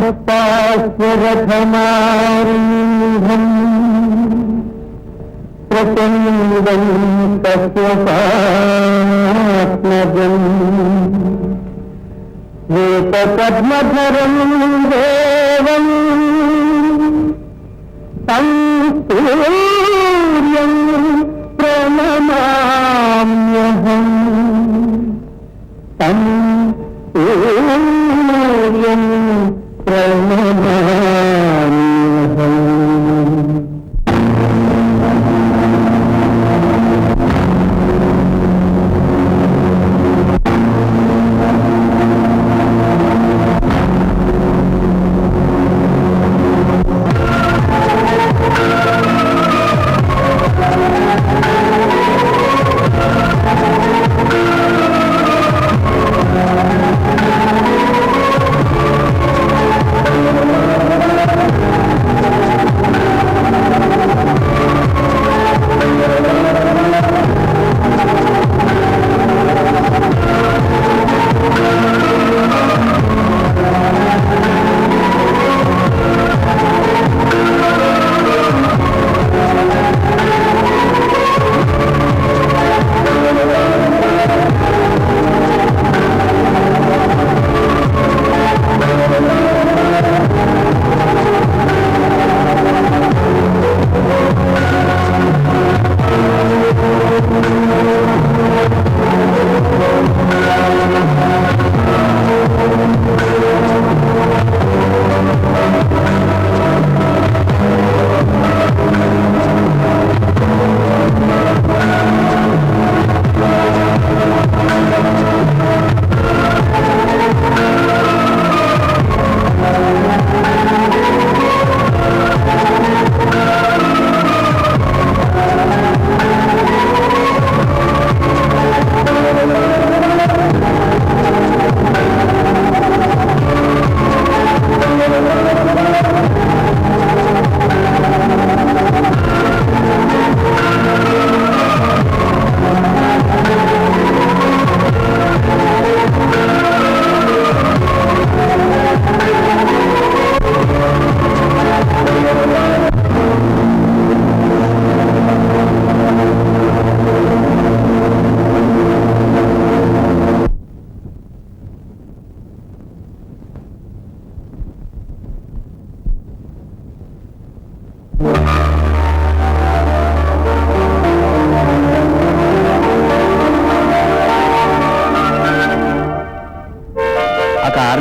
సప్తాశ్వరథమారుహం ప్రచండం తస్వపాత్మజం వేపపద్మధరం దేవం తం సూర్యం ప్రణమామ్యహం తం సూర్యం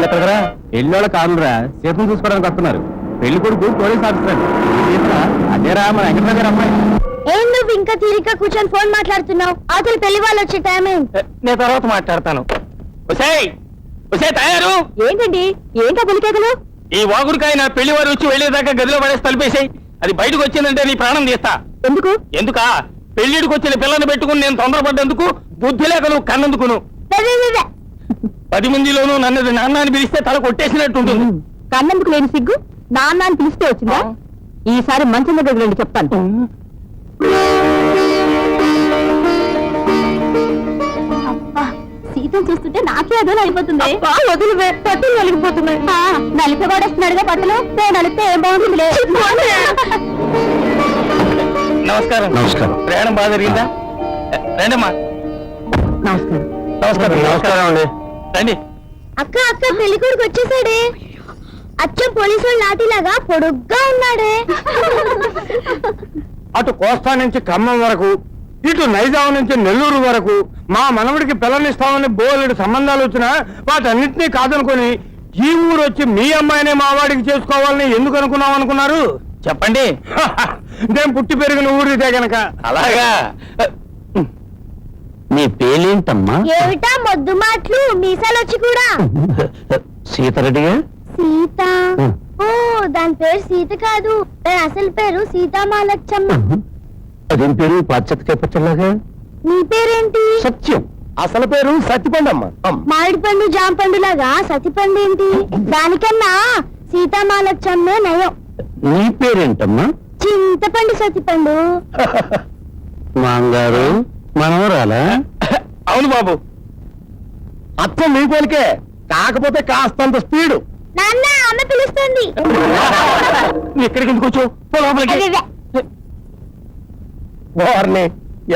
ఎక్కడరా ఎల్లోళ్ళ కార్లురా? సీతను చూసుకోవడానికి వస్తున్నారు. పెళ్ళి కొడుకు పోలీస్ ఆఫీసర్ అదేరా మన వెంకటరావు గారు అమ్మాయి. ఏం నువ్వు ఇంకా తీరిక కూర్చొని ఫోన్ మాట్లాడుతున్నావు? అవతల పెళ్ళి వాళ్ళు వచ్చే టైం నేను తర్వాత మాట్లాడతాను. తయారు! ఏంటండి? ఏంటో బలికేకలు ఈ వాగుడికాయ నా పెళ్ళి వారు వచ్చి వెళ్ళేదాకా గదిలో పడేసి తలిపేసాయి. అది బయటకు వచ్చిందంటే నీ ప్రాణం తీస్తా. ఎందుకు? ఎందుకా? పెళ్ళిడికి వచ్చిన పిల్లని పెట్టుకుని నేను తొందరపడ్డందుకు బుద్ధి లేక నువ్వు కన్నందుకును. పది మందిలోనూ నన్నది నాన్న అని పిలిస్తే తల కొట్టేసినట్టు ఉంటుంది కన్నందుకు లేని సిగ్గు? నాన్న అని పిలిస్తే వచ్చిందా? ఈసారి మంచం దగ్గర వెళ్ళి చెప్తాను. సీతం చూస్తుంటే నాకే అదో అయిపోతుంది? వదిలి పట్టులు నలిగిపోతున్నాయి. నలిపేవాడేస్తున్నాడుగా పట్టులు. నేను నలిపితే ఏం బాగుంటుంది నమస్కారం. నమస్కారం. ప్రయాణం బాగా జరిగిందా? రండమ్మా. నమస్కారం. నమస్కారం. నమస్కారం అండి. రండి. అక్క అక్క పెళ్ళి కొడుకు వచ్చేసాడే. అచ్చం పోలీసు వాళ్ళు లాఠీలాగా పొడుగ్గా ఉన్నాడే. అటు కోస్తా నుంచి ఖమ్మం వరకు ఇటు నైజాం నుంచి నెల్లూరు వరకు మా మనవడికి పిల్లనిస్తామని బోలెడు సంబంధాలు వచ్చినా వాటన్నిటినీ కాదనుకొని ఈ ఊరు వచ్చి మీ అమ్మాయిని మా వాడికి చేసుకోవాలని ఎందుకు అనుకున్నాం అనుకున్నారు? చెప్పండి. నేను పుట్టి పెరిగిన ఊరు ఇదే గనక. అలాగా. నీ పేలేంటమ్మా? ఏమిటా మొద్దు మాటలు? మీసాలు వచ్చి కూడా. సీతారెడ్డిగా? సీత? ఓ దాని పేరు సీత కాదు. దాని అసలు పేరు సీతామాలచ్చమ్మ. అదేం పేరు? పాశ్చాత్య పచ్చలాగా నీ పేరేంటి? సత్యం. అసలు పేరు సత్యపండమ్మ మామిడి పండు జామ పండు లాగా సతిపండు ఏంటి? దానికన్నా సీతామాలచ్చమ్మే నయం. నీ పేరేంటమ్మా? చింతపండు సతిపండు మాంగారు. మనవరాలా? అవును బాబు. అత్తం మీ పోలికే కాకపోతే కాస్తంత స్పీడు. నాన్న అమ్మ పిలుస్తుంది. నువ్వు ఇక్కడికి ఎందుకు వచ్చావు? పో లోపలికి. వారిని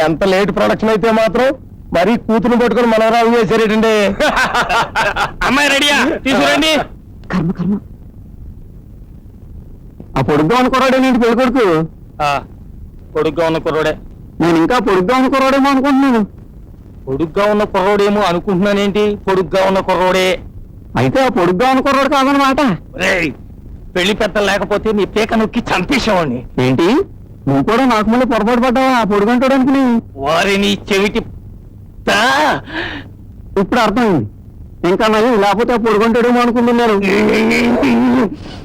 ఎంత లేట్ ప్రొడక్షన్ అయితే మాత్రం మరీ కూతురు పట్టుకొని మనవరాలు చేశారేటండి. అమ్మాయి రెడీయా? తీసుకురండి. కర్మ కర్మ. ఆ పొడుగ్గా అనుకోరాడే నీటి పెళ్ళి కొడుకు పొడుగ్గా ఉన్న కుర్రోడే. నేను ఇంకా పొడుగ్గా అనుకోరాడేమో అనుకుంటున్నాను. పొడుగ్గా ఉన్న కుర్రోడేమో అనుకుంటున్నానేంటి? పొడుగ్గా ఉన్న కుర్రోడే. అయితే ఆ పొడుగ్గా అనుకోరాడు కాదనమాట రేయ్ పెళ్ళి పెద్ద లేకపోతే నీ పీక నొక్కి చంపేసేవాడిని. ఏంటి? నువ్వు కూడా నాకు మళ్ళీ పొరపాటు పడ్డావా? ఆ పొడుగంటాడానికి వారిని చెవిటి. ఇప్పుడు అర్థమైంది. ఇంకా నయం లేకపోతే ఆ పొడుగంటాడేమో అనుకుంటున్నాను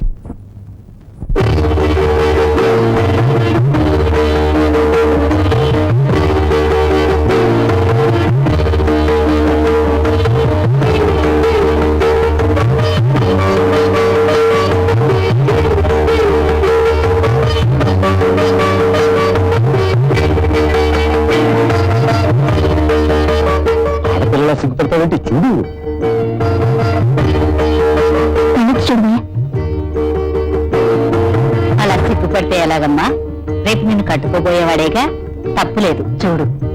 అలా సిగ్గుపడితే ఎలాగమ్మా? రేపు నిన్ను కట్టుకోబోయేవాడేగా? తప్పులేదు చూడు.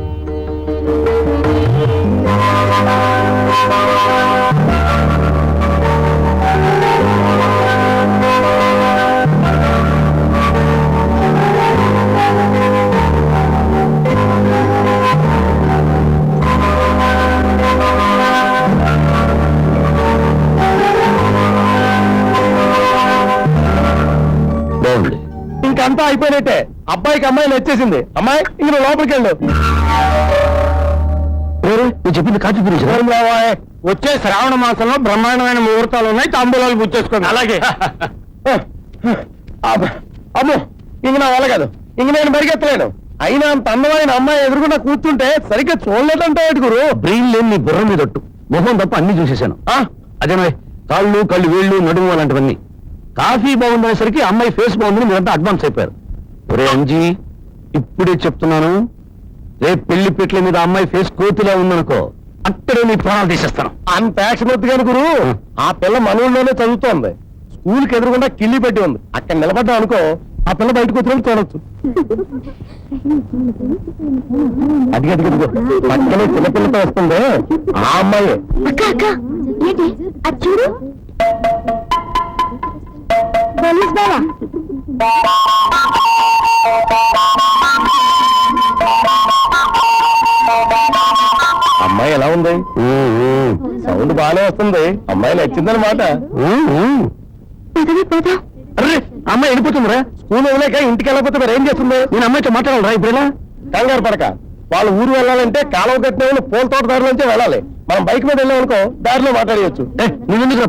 అయిపోయినట్టే. అబ్బాయికి అమ్మాయి నచ్చేసింది. అమ్మాయి ఇంక నువ్వు లోపలికి వెళ్ళు? నువ్వు చెప్పింది కాచి? వచ్చే శ్రావణ మాసంలో బ్రహ్మాండమైన ముహూర్తాలు ఉన్నాయి తాంబూలాలు పుచ్చేసుకోండి అలాగే. అమ్మో ఇంక నా వల్ల కాదు. ఇంక నేను పరిగెత్తలేను. అయినా అంత అందమైన అమ్మాయి ఎదురుకుండా కూర్చుంటే సరిగ్గా చూడలేదంటే గురు? బ్రెయిన్ లేని నీ బుర్ర మీద మొహం తప్ప అన్ని చూసేశాను. ఆ, అదేమే కాళ్ళు కళ్ళు వేళ్ళు నడుము అలాంటివన్నీ. కాఫీ బాగుందనేసరికి అమ్మాయి ఫేస్ బాగుందని మీరంతా అడ్వాన్స్ అయిపోయారు. ఒరే అంజీ ఇప్పుడే చెప్తున్నాను. రేపు పెళ్ళి పెట్ల మీద అమ్మాయి ఫేస్ కోతిలా ఉందనుకో అక్కడే నీ ప్రాణాలు తీసేస్తాను. అంత యాక్షన్ వద్దు కానీ గురు ఆ. పిల్ల మన ఊళ్ళోనే చదువుతోంది. స్కూల్కి ఎదురుకుండా కిల్లి పెట్టి ఉంది. అక్కడ నిలబడ్డా అనుకో ఆ పిల్ల బయటకు వచ్చినప్పుడు చూడొచ్చు. అది అది పక్కనే చిన్నపిల్లతో వస్తుంది. ఆ అమ్మాయి. అక్క అక్క. ఏంటి? అది చూడు. పోలీస్ బావా. అమ్మాయి ఎలా ఉంది? సౌండ్ బాగానే వస్తుంది. అమ్మాయి నచ్చిందనమాట అరే అమ్మాయి వెళ్ళిపోతుందిరా. స్కూల్ వదిలేక ఇంటికి వెళ్ళకపోతే మరి ఏం చేస్తుంది? నేను అమ్మాయితో మాట్లాడాలరా ఇప్పుడు ఎలా కంగారు పడక. వాళ్ళ ఊరు వెళ్ళాలంటే కాలువ కట్టిన పూల తోట దారిలోంచి వెళ్ళాలి. మనం బైక్ మీద వెళ్ళామనుకో దారిలో మాట్లాడేయచ్చు. ఏ, నువ్వెందుకు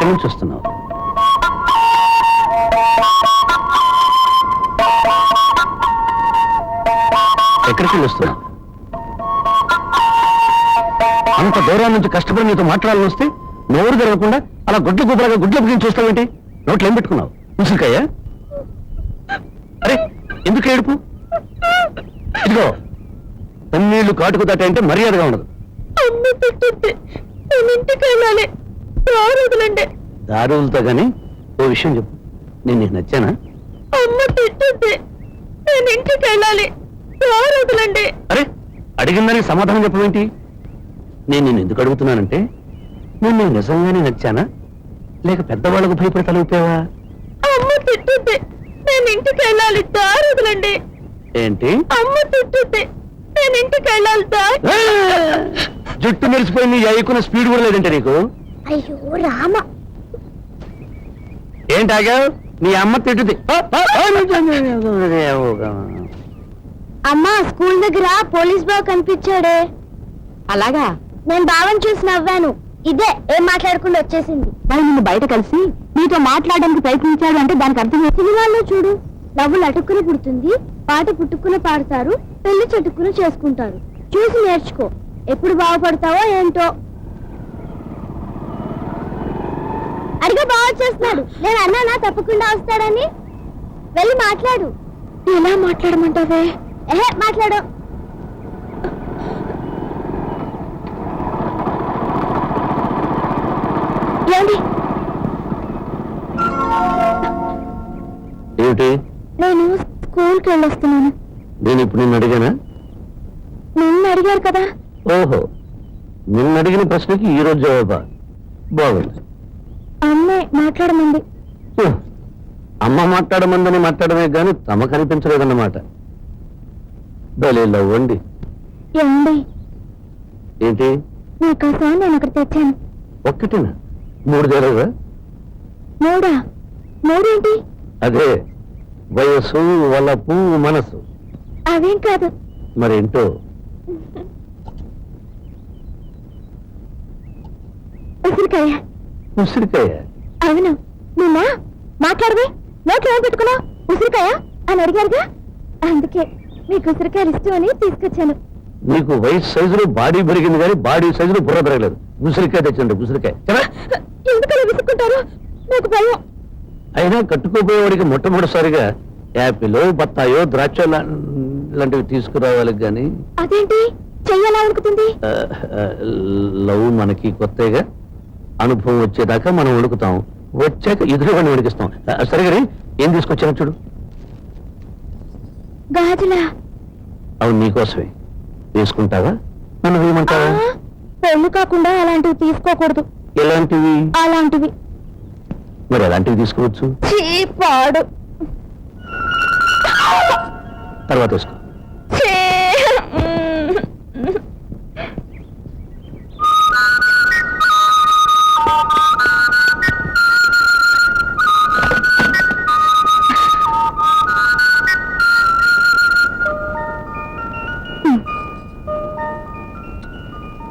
ఎక్కడి నుంచి వస్తున్నావు. ఎక్కడికి వస్తున్నావు? అంత దూరం నుంచి కష్టపడి నీతో మాట్లాడాలని వస్తే నోరు జరగకుండా అలా గుడ్లు గుబ్బలాగా గుడ్లు గురించి చూస్తావేంటి? నోట్లు ఏం పెట్టుకున్నావు? ఉసిరికాయ? అరే ఎందుకు ఏడుపు? ఇదిగో కన్నీళ్ళు కాటుకు దాటే అంటే మర్యాదగా ఉండదు. అమ్మ పెట్టింది నేను ఇంటికి వెళ్ళాలి. వదలండి దారి వదులుతా గానీ ఓ విషయం చెప్పు. నేను నీకు నచ్చానా? అమ్మ తిట్టింది నేను ఇంటికి వెళ్ళాలి. వదలండి అరే అడిగిందని సమాధానం చెప్పవేంటి నేను నిన్ను ఎందుకు అడుగుతున్నానంటే నేను నీకు నిజంగానే నచ్చానా? లేక పెద్దవాళ్ళకు భయపడి తలూపావా? అమ్మ తిట్టుంది నేను ఇంటికి వెళ్ళాలి. దారి వదలండి ఏంటి? అమ్మ తిట్టుంది నేను ఇంటికి వెళ్ళాలి! జుట్టు మెరిసిపోయింది ఎక్కువ స్పీడ్ కూడా లేదంటే నీకు? అయ్యో రామ ఏంటి ఆగావు నీ అమ్మ తిట్టుది అమ్మా స్కూల్ దగ్గర పోలీస్ బాబు కనిపించాడే అలాగా నేను బావని చూసి నవ్వాను ఇదే ఏం మాట్లాడకుండా వచ్చేసింది మరి నిన్ను బయట కలిసి నీతో మాట్లాడడానికి ప్రయత్నించాడు అంటే దానికి అర్థం సినిమాల్లో చూడు నవ్వులు అటుక్కుని పుడుతుంది పాట పుట్టుకుని పాడతారు పెళ్ళి చెట్టుకుని చేసుకుంటారు చూసి నేర్చుకో ఎప్పుడు బాగుపడతావో ఏంటో అడిగా బాగా వచ్చేస్తున్నాడు నేను అన్నానా తప్పకుండా వస్తాడని? వెళ్ళి మాట్లాడు. ఎలా మాట్లాడమంటావే? ఏహే మాట్లాడు. ఏమండి? ఏమిటి? నేను స్కూల్కి వెళ్ళొస్తున్నాను. నేను ఇప్పుడు నిన్ను అడిగానా? నిన్ను అడిగారు కదా. ఓహో. నిన్ను అడిగిన ప్రశ్నకి ఈ రోజు జవాబా? బాగుంది. మాట్లాడమంది. అమ్మ మాట్లాడమందని మాట్లాడమే గాని తమ కనిపించలేదన్నమాట. లవ్వండి ఏమండి? ఏంటి? మీకోసం నేను ఒకటి తెచ్చాను. ఒక్కటేనా? మూడు జరగదా మూడా? మూడేంటి? అదే వయస్సు వలపు మనసు. అవేం కాదు. మరేంటో? ఉసిరికాయ. ఉసిరికాయ? అవును నిన్న మాట్లాడవే. నోట్లో ఏం పెట్టుకున్నావు? ఉసిరికాయ? అని అడిగారుగా? అందుకే మీకు ఉసిరికాయలు ఇష్టం అని తీసుకొచ్చాను. నీకు వయసు సైజులో బాడీ పెరిగింది కానీ బాడీ సైజులో బుర్ర పెరగలేదు. ఉసిరికాయ తెచ్చండి ఉసిరికాయ. ఎందుకలా విసుక్కుంటారు? నాకు భయం. అయినా కట్టుకోపోయేవాడికి మొట్టమొదటిసారిగా యాపిల్ బత్తాయో ద్రాక్ష లాంటివి తీసుకురావాలి కానీ అదేంటి? చెయ్యాలా ఆ, లవ్ మనకి కొత్తగా. అనుభవం వచ్చేదాకా మనం ఉడుకుతాం. వచ్చాక ఉడికిస్తాం ఆ, సరే ఏం తీసుకొచ్చాను చూడు. గాజులా? అవి నీకోసమే. తీసుకుంటావా? నన్ను వేయమంటావా? ఆ, పెళ్ళి కాకుండా అలాంటివి తీసుకోకూడదు. ఎలాంటివి? అలాంటివి. మరి ఎలాంటివి తీసుకోవచ్చు. పాడు. తర్వాత తీసుకో